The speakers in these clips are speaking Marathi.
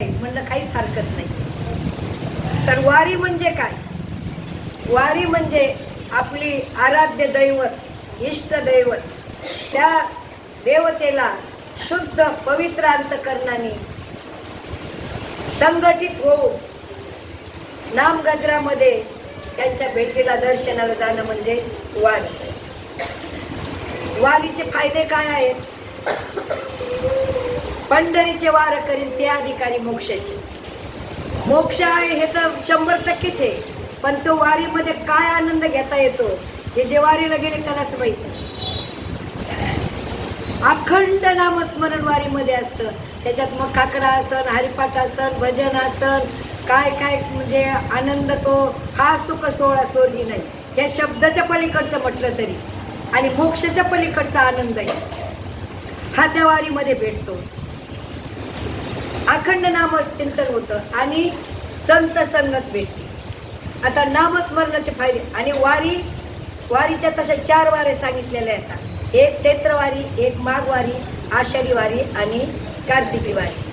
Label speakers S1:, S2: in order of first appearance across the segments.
S1: म्हणलं काहीच हरकत नाही. तर वारी म्हणजे काय? वारी म्हणजे आपली आराध्य दैवत इष्ट दैवत. त्या देवतेला शुद्ध पवित्र अंतकरणाने संघटित होऊन नामगजरामध्ये त्यांच्या भेटीला दर्शनाला जाणं म्हणजे वारी. वारीचे फायदे काय आहेत? पंढरीचे वार करील ते अधिकारी मोक्षाचे. मोक्ष आहे हे तर शंभर टक्केच आहे. पण तो वारीमध्ये काय आनंद घेता येतो हे जे वारीला गेले त्यालाच माहिती अखंड नामस्मरण वारीमध्ये असतं. त्याच्यात मग काकडा असन हरिपाठ असन भजन असन काय काय म्हणजे आनंद तो हा सुख सोहळा सोडली नाही. या शब्दाच्या पलीकडचं म्हटलं तरी. आणि मोक्षाच्या पलीकडचा आनंद आहे. हा त्या वारीमध्ये भेटतो. अखंड नामचिंतन होतं आणि संत संगत भेटते आता नामस्मरणाचे फायदे आणि वारी वारीच्या तशा चार वारे सांगितलेल्या आहेत एक चैत्रवारी एक माघवारी आषाढी वारी आणि कार्तिकी वारी.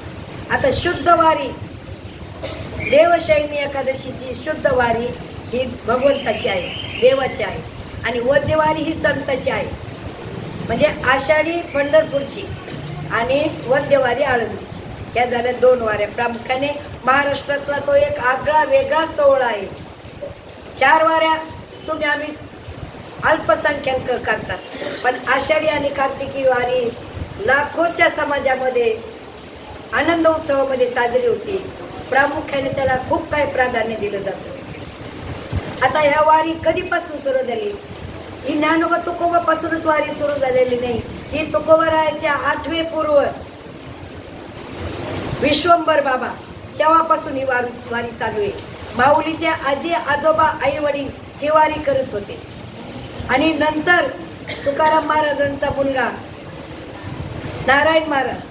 S1: आता शुद्ध वारी देवशैनी एकादशीची शुद्ध वारी ही भगवंताची आहे देवाची आहे. आणि वद्यवारी ही संताची आहे. म्हणजे आषाढी पंढरपूरची आणि वद्यवारी आळंदी ह्या झाल्या दोन वाऱ्या प्रामुख्याने महाराष्ट्रातला तो एक आगळा वेगळा सोहळा आहे. चार वाऱ्या तुम्ही आम्ही अल्पसंख्याक करतात. पण आषाढी आणि कार्तिकी वारी लाखोच्या समाजामध्ये आनंद उत्सवामध्ये साजरी होती. प्रामुख्याने त्याला खूप काही प्राधान्य दिलं जातं. आता ह्या वारी कधीपासून सुरू झाली? ही ज्ञानोबा तुकोबापासूनच वारी सुरू झालेली नाही. ही तुकोबरायाच्या आठवे पूर्व विश्वंभर बाबा तेव्हापासून ही वारी वारी चालू आहे? माऊलीचे आजी आजोबा आई वडील ही वारी करत होते. आणि नंतर तुकाराम महाराजांचा मुलगा नारायण महाराज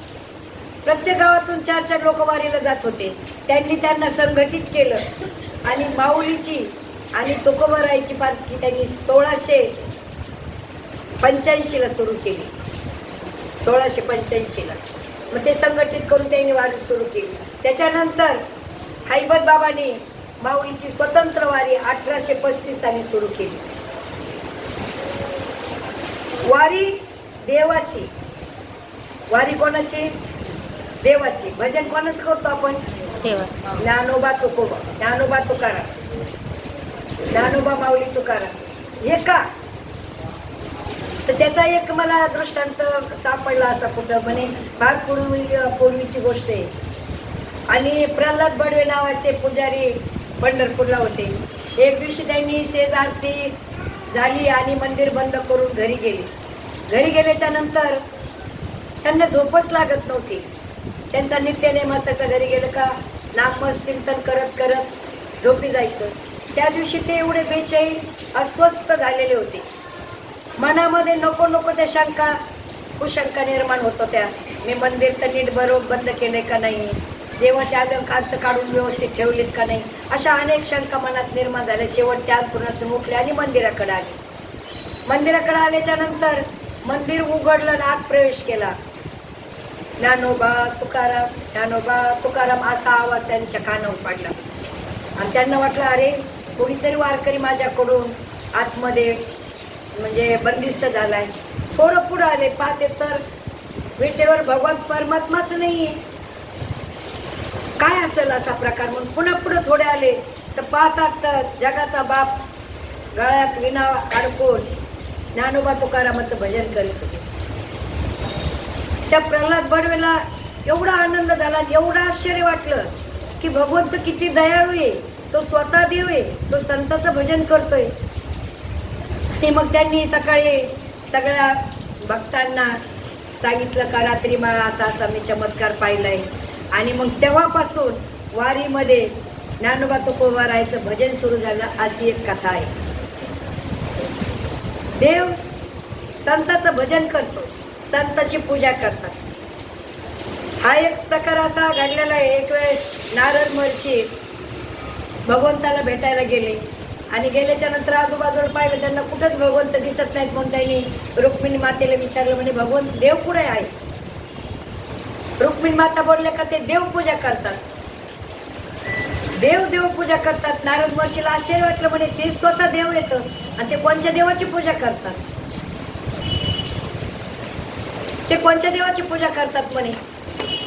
S1: प्रत्येक गावातून चार चार लोक वारीला जात होते. त्यांनी त्यांना संघटित केलं. आणि माऊलीची आणि तुकोबरायची पालखी त्यांनी सोळाशे पंच्याऐंशीला सुरू केली. सोळाशे पंच्याऐंशीला. मग ते संघटित करून त्यांनी वारी सुरू केली. त्याच्यानंतर हैबत बाबांनी माऊलीची स्वतंत्र वारी अठराशे पस्तीस साली सुरू केली. वारी देवाची. वारी कोणाची? देवाची. भजन कोणाच करतो आपण? ज्ञानोबा तुकोबा. ज्ञानोबा तुकाराम. ज्ञानोबा माऊली तुकाराम. हे का? तर त्याचा एक मला दृष्टांत सापडला असा कुठं म्हणे फार पूर्वी पूर्वीची गोष्ट आहे. आणि प्रल्हाद बडवे नावाचे पुजारी पंढरपूरला होते. एक दिवशी त्यांनी सेज आरती झाली आणि मंदिर बंद करून घरी गेले. घरी गेल्याच्यानंतर त्यांना झोपच लागत नव्हती. त्यांचा नित्यनेम घरी गेलं का नामस चिंतन करत करत झोपी जायचं. त्या दिवशी ते एवढे बेचैन अस्वस्थ झालेले होते. मनामध्ये नको नको त्या शंका कुशंका निर्माण होत होत्या मी मंदिर तर नीट बरोबर बंद केले का नाही? देवाचे अलंकांत काढून व्यवस्थित ठेवलेत का नाही? अशा अनेक शंका मनात निर्माण झाल्या. शेवट त्या अंतरुणातून उठले आणि मंदिराकडे आले. मंदिराकडे आल्याच्यानंतर मंदिर उघडलं आणि आत प्रवेश केला. ज्ञानोबा तुकाराम ज्ञानोबा तुकाराम असा आवाज त्यांच्या कानावर पडला. आणि त्यांना वाटलं अरे कोणीतरी वारकरी माझ्याकडून आतमध्ये म्हणजे बंदिस्त झालाय. थोडं पुढं आले पाहते तर विटेवर भगवान परमात्माच नाही काय असेल असा प्रकार? म्हणून पुन्हा पुढं थोडे आले तर पाहतात तर जगाचा बाप गळ्यात विना अडकून ज्ञानोबा तुकारामाचं भजन करीत होते. त्या प्रल्हाद बडवेला एवढा आनंद झाला एवढं आश्चर्य वाटलं की भगवंत किती दयाळू आहे. तो स्वतः देव आहे. तो संताचं भजन करतोय. आणि मग त्यांनी सकाळी सगळ्या भक्तांना सांगितलं का रात्री मला असा असा मी चमत्कार पाहिलाय. आणि मग तेव्हापासून वारीमध्ये ज्ञानोबा तुकोबारायचं भजन सुरू झालं अशी एक कथा आहे. देव संताचं भजन करतो संताची पूजा करतात. हा एक प्रकार असा घडलेला आहे. एक वेळेस नारद महर्षी भगवंताला भेटायला गेले. आणि गेल्याच्यानंतर आजूबाजूला पाहिलं त्यांना कुठंच भगवंत दिसत नाहीत म्हणून त्यांनी रुक्मिणी मातेला विचारलं म्हणे भगवंत देव कुठे आहे? रुक्मिणी माता बोलल्या का ते देवपूजा करतात. देव देव पूजा करतात. नारद वर्षीला आश्चर्य वाटलं म्हणे ते स्वतः देव येतं आणि ते कोणत्या देवाची पूजा करतात? ते कोणत्या देवाची पूजा करतात? म्हणे.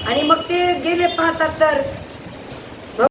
S1: आणि मग ते गेले पाहतात तर